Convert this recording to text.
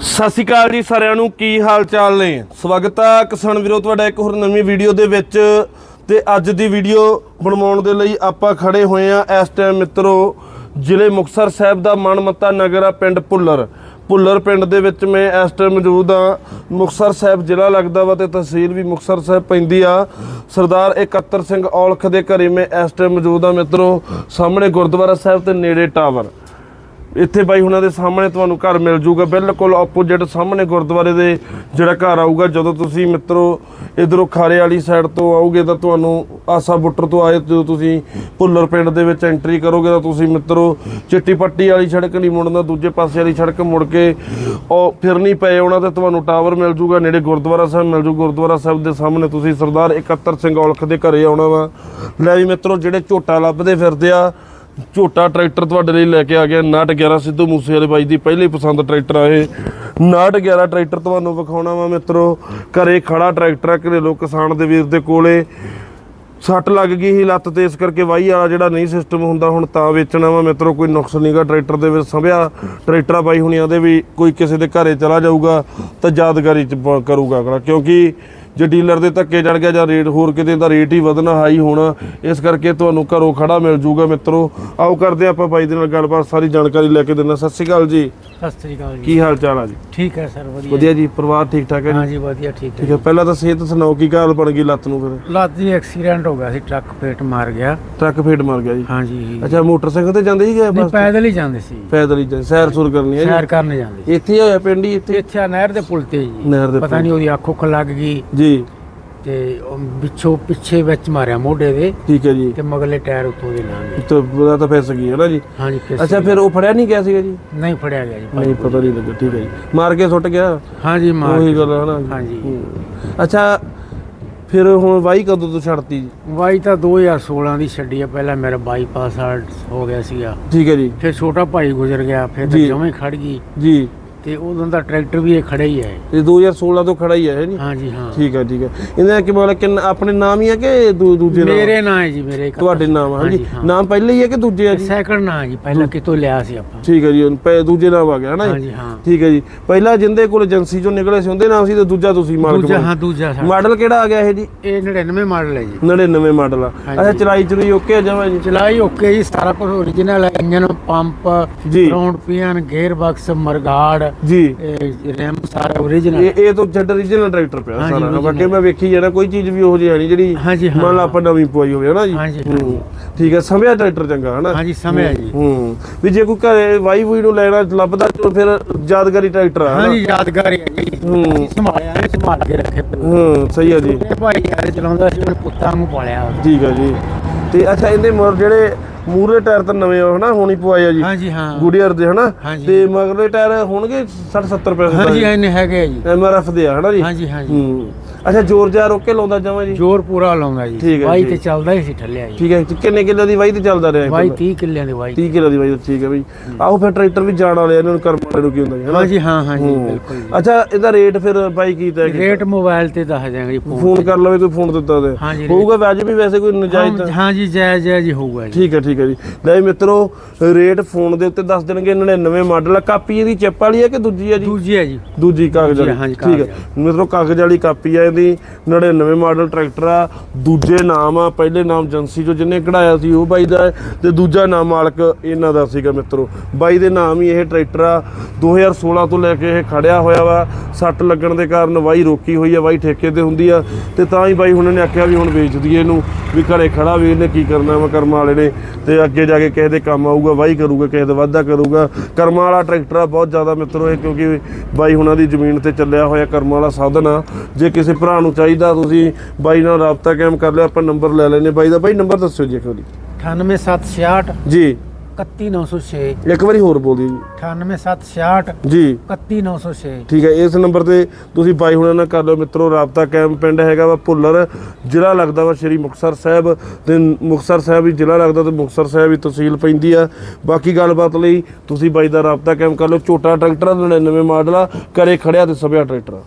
ਸਤਿ ਸ਼੍ਰੀ ਅਕਾਲ ਜੀ ਸਾਰਿਆਂ ਨੂੰ, ਕੀ ਹਾਲ ਚਾਲ ਨੇ? ਸਵਾਗਤ ਹੈ ਕਿਸਾਨ ਵੀਰੋ, ਤੁਹਾਡਾ ਇੱਕ ਹੋਰ ਨਵੀਂ ਵੀਡੀਓ ਦੇ ਵਿੱਚ। ਤੇ ਅੱਜ ਦੀ ਵੀਡੀਓ ਬਣਵਾਉਣ ਦੇ ਲਈ ਆਪਾਂ ਖੜੇ ਹੋਏ ਆ ਇਸ ਟਾਈਮ ਮਿੱਤਰੋ, ਜ਼ਿਲ੍ਹੇ ਮੁਕਤਸਰ ਸਾਹਿਬ ਦਾ ਮਨਮੱਤਾ ਨਗਰ ਆ ਪਿੰਡ ਭੁੱਲਰ। ਭੁੱਲਰ ਪਿੰਡ ਦੇ ਵਿੱਚ ਮੈਂ ਇਸ ਟਾਈਮ ਮੌਜੂਦ ਆ। ਮੁਕਤਸਰ ਸਾਹਿਬ ਜ਼ਿਲ੍ਹਾ ਲੱਗਦਾ ਵਾ ਤੇ ਤਹਿਸੀਲ ਵੀ ਮੁਕਤਸਰ ਸਾਹਿਬ ਪੈਂਦੀ ਆ। ਸਰਦਾਰ ਇਕੱਤਰ ਸਿੰਘ ਔਲਖ ਦੇ ਘਰੇ ਮੈਂ ਇਸ ਟਾਈਮ ਮੌਜੂਦ ਆ ਮਿੱਤਰੋ, ਸਾਹਮਣੇ ਗੁਰਦੁਆਰਾ ਸਾਹਿਬ ਤੇ ਨੇੜੇ ਟਾਵਰ। ਇੱਥੇ ਬਾਈ ਹੁਣਾਂ ਦੇ ਸਾਹਮਣੇ ਤੁਹਾਨੂੰ ਘਰ ਮਿਲ ਜੂਗਾ। ਬਿਲਕੁਲ ਆਪੋਜ਼ਿਟ ਸਾਹਮਣੇ ਗੁਰਦੁਆਰੇ ਦੇ ਜਿਹੜਾ ਘਰ ਆਊਗਾ। ਜਦੋਂ ਤੁਸੀਂ ਮਿੱਤਰੋ ਇਧਰੋਂ ਖਾਰੇ ਵਾਲੀ ਸਾਈਡ ਤੋਂ ਆਓਗੇ ਤਾਂ ਤੁਹਾਨੂੰ ਆਸਾ ਬੁੱਟਰ ਤੋਂ ਆਏ ਜਦੋਂ ਤੁਸੀਂ ਭੁੱਲਰ ਪਿੰਡ ਦੇ ਵਿੱਚ ਐਂਟਰੀ ਕਰੋਗੇ ਤਾਂ ਤੁਸੀਂ ਮਿੱਤਰੋ ਚਿੱਟੀ ਪੱਟੀ ਵਾਲੀ ਸੜਕ ਨਹੀਂ ਮੁੜਨਾ, ਦੂਜੇ ਪਾਸੇ ਵਾਲੀ ਸੜਕ ਮੁੜ ਕੇ ਉਹ ਫਿਰਨੀ ਪਏ ਉਹਨਾਂ ਤੇ ਤੁਹਾਨੂੰ ਟਾਵਰ ਮਿਲ ਜੂਗਾ, ਨੇੜੇ ਗੁਰਦੁਆਰਾ ਸਾਹਿਬ ਮਿਲ ਜੂ। ਗੁਰਦੁਆਰਾ ਸਾਹਿਬ ਦੇ ਸਾਹਮਣੇ ਤੁਸੀਂ ਸਰਦਾਰ ਇਕੱਤਰ ਸਿੰਘ ਔਲਖ ਦੇ ਘਰੇ ਆਉਣਾ ਵਾ। ਲੈ ਵੀ ਮਿੱਤਰੋ ਜਿਹੜੇ ਝੋਟਾ ਲੱਭਦੇ ਫਿਰਦੇ ਆ ਝੋਟਾ ਟਰੈਕਟਰ ਤੁਹਾਡੇ ਲਈ ਲੈ ਕੇ ਆ ਗਿਆ 911 ਸਿੱਧੂ ਮੂਸੇ ਵਾਲੇ ਬਾਈ ਦੀ ਪਹਿਲੀ ਪਸੰਦ ਟਰੈਕਟਰ ਆ ਇਹ। 911 ਟਰੈਕਟਰ ਤੁਹਾਨੂੰ ਵਿਖਾਉਣਾ ਵਾ ਮਿੱਤਰੋ, ਘਰੇ ਖੜਾ ਟਰੈਕਟਰ ਆ ਘਰੇਲੂ ਕਿਸਾਨ ਦੇ ਵੀਰ ਦੇ ਕੋਲੇ। ਸੱਟ ਲੱਗ ਗਈ ਸੀ ਲੱਤ ਤੇ, ਇਸ ਕਰਕੇ ਵਾਹੀ ਵਾਲਾ ਜਿਹੜਾ ਨਹੀਂ ਸਿਸਟਮ ਹੁੰਦਾ ਹੁਣ ਤਾਂ ਵੇਚਣਾ ਵਾ ਮਿੱਤਰੋ, ਕੋਈ ਨੁਕਸ ਨਹੀਂਗਾ ਟਰੈਕਟਰ ਦੇ ਵਿੱਚ ਸੰਭਿਆ। ਟਰੈਕਟਰ ਬਾਈ ਹੁਣੀਆਂ ਦੇ ਵੀ ਕੋਈ ਕਿਸੇ ਦੇ ਘਰੇ ਚਲਾ ਜਾਊਗਾ ਤਾਂ ਯਾਦਗਾਰੀ ਚ ਕਰੂਗਾ ਅਗਲਾ, ਕਿਉਂਕਿ ਜੇ ਡੀਲਰ ਦੇ ਧੱਕੇ ਚੜ ਗਿਆ ਜਾਂ ਰੇਟ ਹੋਰ ਕਿਤੇ ਦਾ ਰੇਟ ਹੀ ਵਧਣਾ ਹਾਈ ਹੋਣਾ। ਇਸ ਕਰਕੇ ਤੁਹਾਨੂੰ ਘਰੋਂ ਖੜਾ ਮਿਲ ਜੂਗਾ ਮਿੱਤਰੋ। ਆਓ ਕਰਦੇ ਆਪਾਂ ਬਾਈ ਦੇ ਨਾਲ ਗੱਲਬਾਤ ਸਾਰੀ ਜਾਣਕਾਰੀ ਲੈ ਕੇ ਦਿੰਦਾ। ਸਤਿ ਸ਼੍ਰੀ ਅਕਾਲ ਜੀ। ਸਤਿ ਸ੍ਰੀ ਅਕਾਲ ਜੀ। ਕੀ ਹਾਲ ਚਾਲ ਆ ਜੀ? ਠੀਕ ਹੈ ਸਰ ਵਧੀਆ। ਵਧੀਆ ਜੀ ਪਰਿਵਾਰ ਠੀਕ ਠਾਕ ਹੈ ਹਾਂ ਜੀ? ਜੀ ਵਧੀਆ ਠੀਕ ਠੀਕ ਹੈ ਹੈ ਪਹਿਲਾਂ ਤਾਂ ਸਿਹਤ ਸੁਣਾਓ ਕੀ ਹਾਲ ਬਣ ਗਈ ਲੱਤ ਨੂੰ ਫਿਰ? ਲੱਤ ਦੀ ਐਕਸੀਡੈਂਟ ਹੋ ਗਿਆ ਸੀ ਟਰੱਕ ਫੇਟ ਮਾਰ ਗਿਆ। ਟਰੱਕ ਫੇਟ ਮਾਰ ਗਿਆ ਜੀ? ਹਾਂ ਜੀ ਅੱਛਾ ਮੋਟਰਸਾਈਕਲ ਤੇ ਜਾਂਦੇ ਸੀਗੇ ਨਹੀਂ ਬਸ ਪੈਦਲ ਹੀ ਜਾਂਦੇ ਸੀ। ਪੈਦਲ ਹੀ ਜਾਂਦੇ ਸੈਰ ਸੁਰ ਕਰਨੀ ਹੈ ਸੈਰ ਕਰਨ ਜਾਂਦੇ ਜੀ ਇੱਥੇ ਹੀ ਹੋਇਆ ਪਿੰਡ ਹੀ ਸੀ ਇੱਥੇ? ਇੱਥੇ ਆ ਨਹਿਰ ਦੇ ਪੁਲ ਤੇ ਜੀ। ਨਹਿਰ ਦੇ ਪਤਾ। ਨਹੀਂ ਉਹਦੀ ਅੱਖ ਉੱਖ ਲੱਗ ਗਈ। ਜੀ। ਤੇ ਉਹ ਪਿੱਛੋਂ ਪਿੱਛੇ ਵਿੱਚ ਮਾਰਿਆ ਮੋਢੇ ਦੇ। ਠੀਕ ਹੈ ਜੀ। ਤੇ ਮਗਲੇ ਟਾਇਰ ਉੱਤੋਂ ਦੇ ਲੰਘ ਗਏ ਤਾਂ ਬੁਰਾ ਤਾਂ ਫੈਸ ਗਈ ਹੈ ਨਾ ਜੀ। ਹਾਂ ਜੀ ਕਿਸੇ ਅੱਛਾ ਫਿਰ ਉਹ ਫੜਿਆ ਨਹੀਂ ਗਿਆ ਸੀਗਾ ਜੀ? ਨਹੀਂ ਫੜਿਆ ਗਿਆ ਜੀ ਨਹੀਂ ਪਤਾ ਨਹੀਂ ਲੱਗਾ ਠੀਕ ਹੈ ਜੀ। ਮਾਰ ਕੇ ਸੁੱਟ ਗਿਆ? ਹਾਂ ਜੀ ਮਾਰ ਉਹੀ ਗੱਲ ਹੈ ਨਾ ਹਾਂ ਜੀ। ਹੂੰ। ਅੱਛਾ ਫਿਰ ਹੁਣ ਵਾਈ ਕਦੋਂ ਤੋਂ ਛੱਡਤੀ ਜੀ? ਵਾਈ ਤਾਂ 2016 ਦੀ ਛੱਡੀ ਆ। ਪਹਿਲਾਂ ਮੇਰਾ ਬਾਈਪਾਸ ਹੋ ਗਿਆ ਸੀਗਾ। ਠੀਕ ਹੈ ਜੀ। ਫਿਰ ਛੋਟਾ ਭਾਈ ਗੁਜ਼ਰ ਗਿਆ। ਫਿਰ ਤਾਂ ਜੀ। ਜਮੇ ਖੜ ਗਈ। ਜੀ। ਤੇ ਉਦੋਂ ਦਾ ਟਰੈਕਟਰ ਵੀ ਇਹ ਖੜਾ ਹੀ ਹੈ। ਇਹ 2016 ਤੋਂ ਖੜਾ ਹੀ ਹੈ ਹਾਂ ਜੀ ਹਾਂ। ਠੀਕ ਹੈ ਠੀਕ ਹੈ। ਇਹਦਾ ਕੀ ਮਤਲਬ ਕਿ ਆਪਣੇ ਨਾਮ ਹੀ ਹੈ ਕਿ ਦੂ- ਦੂਜੇ ਨਾਮ ਮੇਰੇ ਨਾਂ ਹੈ ਜੀ ਮੇਰੇ ਇੱਕ ਤੁਹਾਡੇ ਨਾਮ ਹੈ ਜੀ ਹਾਂਜੀ, ਹਾਂ। ਨਾਮ ਪਹਿਲੇ ਹੀ ਹੈ ਕਿ ਦੂਜੇ ਆ ਜੀ ਸੈਕੰਡ ਨਾਂ ਹੈ ਜੀ ਪਹਿਲਾਂ ਕਿਤੋਂ ਲਿਆ ਸੀ ਆਪਾਂ। ਠੀਕ ਹੈ ਜੀ ਹੁਣ ਪੈ- ਦੂਜੇ ਨਾਮ ਆ ਗਿਆ ਹੈ ਨਾ ਹਾਂ ਜੀ ਹਾਂ। ਠੀਕ ਹੈ ਜੀ। ਪਹਿਲਾਂ ਜਿੰਦੇ ਕੋਲ ਏਜੰਸੀ ਚੋਂ ਨਿਕਲੇ ਸੀ ਉਹਦੇ ਨਾਮ ਸੀ ਤੇ ਦੂਜਾ ਤੁਸੀਂ ਮਾਲਕ ਦੂਜਾ ਬਣ। ਹਾਂ ਦੂਜਾ ਸਾਡਾ। ਮਾਡਲ ਕਿਹੜਾ ਆ ਗਿਆ ਇਹ ਜੀ? ਇਹ 99 ਮਾਡਲ ਹੈ ਜੀ। 99 ਮਾਡਲ ਆ। ਹਾਂਜੀ। ਅੱਛਾ ਚਲਾਈ ਚਲੂਈ ਓਕੇ ਆ ਜਮਾ ਜੀ? ਚਲਾਈ ਓਕੇ ਜੀ ਸਾਰਾ ਕੁਝ ਓਰੀਜਨਲ ਹੈ। ਇੰਜਨ ਪੰਪ ਜੀ। Ground pin gear box mudguard ਜੀ। ਰੈਮ ਸਾਰਾ ਓਰੀਜਨਲ ਇਹ ਇਹ ਤੋਂ ਜੱਟ original ਟਰੈਕਟਰ ਪਿਆ ਹਾਂਜੀ, ਸਾਰਾ। ਬਾਕੀ ਮੈਂ ਵੇਖੀ ਜਾਣਾ ਕੋਈ ਚੀਜ਼ ਵੀ ਉਹੋ ਜਿਹੀ ਹੈ ਨਹੀਂ ਜਿਹੜੀ ਹਾਂਜੀ, ਹਾਂ। ਮੰਨ ਲਾ ਆਪਾਂ ਨਵੀਂ ਪਵਾਈ ਹੋਵੇ ਹਨਾ ਜੀ? ਹਾਂਜੀ, ਹੂੰ। ਠੀਕ ਹੈ ਸਮਿਆ ਟਰੈਕਟਰ ਚੰਗਾ ਹਨਾ? ਹਾਂਜੀ ਸਮਿਆ ਜੀ। ਹੂੰ। ਵੀ ਜੇ ਕੋਈ ਘਰੇ ਵਾਈ ਵੂਈ ਨੂੰ ਲੈਣਾ ਲੱਭਦਾ ਤਾਂ ਫਿਰ ਯਾਦਗਾਰੀ ਟਰੈਕਟਰ ਆ ਹਾਂ ਹਨਾ? ਜੀ ਯਾਦਗਾਰੀ ਹੈ ਜੀ। ਹੂੰ। ਸੰਭਾਲਿਆ ਹੈ ਸੰਭਾਲ ਕੇ ਰੱਖੇ ਹੂੰ ਸਹੀ ਆ ਜੀ। ਭਾਈ ਯਾਰ ਚਲਾਉਂਦਾ ਸੀ ਉਹਨੇ ਪੁੱਤਾਂ ਨੂੰ ਪਾਲਿਆ। ਠੀਕ ਆ ਜੀ। ਤੇ ਅੱਛਾ ਇਹਦੇ ਮੋਰ ਜਿਹੜੇ ਮੂਰੇ ਟਾਇਰ ਤਾਂ ਨਵੇਂ ਆ ਹਨਾ? ਹੁਣੀ ਪਵਾਏ ਆ ਜੀ। ਹਾਂ ਜੀ ਹਾਂ। ਗੁਡੀਅਰ ਦੇ ਹਨਾ? ਹਾਂਜੀ। ਤੇ ਮਗਰਲੇ ਟਾਇਰ ਹੋਣਗੇ 60 70 ਰੁਪਏ ਹਾਂ ਜੀ। ਇਹਨੇ ਹੈਗੇ ਜੀ। ਐਮਆਰਐਫ ਦੇ ਆ ਹਨਾ ਜੀ? ਹਾਂ ਜੀ ਹਾਂ। ਜੀ ਹੂੰ ਅੱਛਾ ਜ਼ੋਰ ਜਾਰ ਓਕੇ ਲਾਉਂਦਾ ਜਾਵਾਂ ਜੀ? ਜ਼ੋਰ ਪੂਰਾ ਲਾਉਂਦਾ ਜੀ। ਹੈ ਜੀ। ਤੇ ਚੱਲਦਾ ਹੀ ਸੀ ਠੱਲਿਆ ਜੀ। ਠੀਕ ਹੈ ਤੇ ਕਿੰਨੇ ਕਿੱਲੇ ਦੀ ਵਾਈ ਤੇ ਚੱਲਦਾ ਰਿਹਾ ਪਹਿਲਾਂ? 30 ਕਿੱਲਿਆਂ ਦੇ ਬਾਈ 30 ਕਿੱਲੇ ਦੀ ਵਾਈ ਠੀਕ ਹੈ ਬਈ। ਆਓ ਫਿਰ ਟਰੈਕਟਰ ਵੀ ਜਾਣ ਵਾਲੇ ਆ, ਇਹਨਾਂ ਨੂੰ ਕਰਮ ਵਾਲੇ ਨੂੰ ਕੀ ਹੁੰਦਾ ਜੀ ਹਾਂ ਜੀ ਹਾਂ ਹਾਂ ਜੀ ਹੂੰ। ਬਿਲਕੁਲ ਜੀ। ਅੱਛਾ ਇਹਦਾ ਰੇਟ ਫਿਰ ਬਾਈ ਕੀ ਤੈਅ ਰੇਟ ਮੋਬਾਈਲ ਤੇ ਦੱਸ ਦਿਆਂਗੇ ਜੀ ਫੋਨ ਤੇ। ਕਰ ਲਵੇ ਕੋਈ ਫੋਨ ਦਿੱਤਾ ਤੇ। ਹਾਂ ਜੀ, ਹੋਊਗਾ ਵੈਜ ਵੀ ਵੈਸੇ ਕੋਈ ਨਜਾਇਜ਼ ਤਾਂ ਹਾਂ- ਹਾਂ ਜੀ ਜਾਇਜ਼ ਜਾਇਜ਼ ਹੀ ਹੋਊਗਾ ਜੀ। ਠੀਕ ਹੈ ਠੀਕ ਹੈ ਜੀ। ਲੈ ਮਿੱਤਰੋ ਰੇਟ ਫੋਨ ਦੇ ਉੱਤੇ ਦੱਸ ਦੇਣਗੇ 99 ਮਾਡਲ ਆ। ਕਾਪੀ ਇਹਦੀ ਚਿੱਪ ਵਾਲੀ ਹੈ ਕਿ ਦੂਜੀ ਹੈ ਜੀ? ਦੂਜੀ ਹੈ ਜੀ। ਦੂਜੀ ਕਾਗਜ਼ ਵਾਲੀ। ਠੀਕ ਹੈ। ਮਿੱਤਰੋ ਕਾਗਜ਼ ਵਾਲੀ ਕਾਪੀ ਆ ਇਹਦੀ। 99 ਮਾਡਲ ਟਰੈਕਟਰ ਆ। ਦੂਜੇ ਨਾਮ ਆ ਪਹਿਲੇ ਨਾਮ ਏਜੰਸੀ ਚੋਂ ਜਿਹਨੇ ਕਢਾਇਆ ਸੀ ਉਹ ਬਾਈ ਦਾ ਤੇ ਦੂਜਾ ਨਾਮ ਮਾਲਕ ਇਹਨਾਂ ਦਾ ਸੀਗਾ ਮਿੱਤਰੋ। ਬਾਈ ਦੇ ਨਾਮ ਹੀ ਇਹ ਟਰੈਕਟਰ ਆ। 2016 ਤੋਂ ਲੈ ਕੇ ਇਹ ਖੜਿਆ ਹੋਇਆ ਵਾ। ਸੱਟ ਲੱਗਣ ਦੇ ਕਾਰਨ ਵਾਈ ਰੋਕੀ ਹੋਈ ਆ ਵਾਈ ਠੇਕੇ ਤੇ ਹੁੰਦੀ ਆ। ਤੇ ਤਾਂ ਹੀ ਬਾਈ ਹੁਣਾਂ ਨੇ ਆਖਿਆ ਵੀ ਹੁਣ ਵੇਚ ਦਈਏ ਇਹਨੂੰ। ਵੀ ਘਰੇ ਖੜਾ ਵੀ ਇਹਨੇ ਕੀ ਕਰਨਾ ਵਾ ਕਰਮਾਂ ਵਾਲੇ ਨੇ। ਤੇ ਅੱਗੇ ਜਾ ਕੇ ਕਿਸੇ ਦੇ ਕੰਮ ਆਊਗਾ ਵਾਈ ਕਰੂਗਾ ਕਿਸੇ ਦੇ ਵਾਧਾ ਕਰੂਗਾ। ਕਰਮਾਂ ਵਾਲਾ ਟਰੈਕਟਰ ਆ ਬਹੁਤ ਜ਼ਿਆਦਾ ਮਿੱਤਰੋ ਇਹ ਕਿਉਂਕਿ ਬਾਈ ਹੁਣਾਂ ਦੀ ਜ਼ਮੀਨ ਤੇ ਚੱਲਿਆ ਹੋਇਆ ਕਰਮਾਂ ਵਾਲਾ ਸਾਧਨ ਆ। ਜੇ ਕਿਸੇ ਭਰਾ ਨੂੰ ਚਾਹੀਦਾ ਤੁਸੀਂ ਬਾਈ ਨਾਲ ਰਾਬਤਾ ਕਾਇਮ ਕਰ ਲਿਓ ਆਪਾਂ ਨੰਬਰ ਲੈ ਲੈਨੇ ਬਾਈ ਦਾ ਬਾਈ ਨੰਬਰ ਦੱਸਿਓ ਜੀ ਇੱਕ ਵਾਰੀ। 98766 ਜੀ। 31906 ਇੱਕ ਵਾਰੀ ਹੋਰ ਬੋਲ ਦਿਓ 98766 ਜੀ। 31906 ਠੀਕ ਹੈ ਇਸ ਨੰਬਰ ਤੇ ਤੁਸੀਂ ਬਾਈ ਹੁਣਾਂ ਨਾਲ ਕਰ ਲਓ ਮਿੱਤਰੋ ਰਾਬਤਾ ਕਾਇਮ ਪਿੰਡ ਹੈਗਾ ਵਾ ਭੁੱਲਰ ਜ਼ਿਲ੍ਹਾ ਲੱਗਦਾ ਵਾ ਸ਼੍ਰੀ ਮੁਕਤਸਰ ਸਾਹਿਬ ਤੇ ਮੁਕਤਸਰ ਸਾਹਿਬ ਵੀ ਜ਼ਿਲ੍ਹਾ ਲੱਗਦਾ ਤੇ ਮੁਕਤਸਰ ਸਾਹਿਬ ਵੀ ਤਹਿਸੀਲ ਪੈਂਦੀ ਆ। ਬਾਕੀ ਗੱਲਬਾਤ ਲਈ ਤੁਸੀਂ ਬਾਈ ਦਾ ਰਾਬਤਾ ਕਾਇਮ ਕਰ ਲਓ ਛੋਟਾ ਟਰੈਕਟਰ ਆ, 99 ਮਾਡਲ ਆ ਕਰੇ ਖੜਿਆ ਤੇ ਸਭਿਆ ਟਰੈਕਟਰ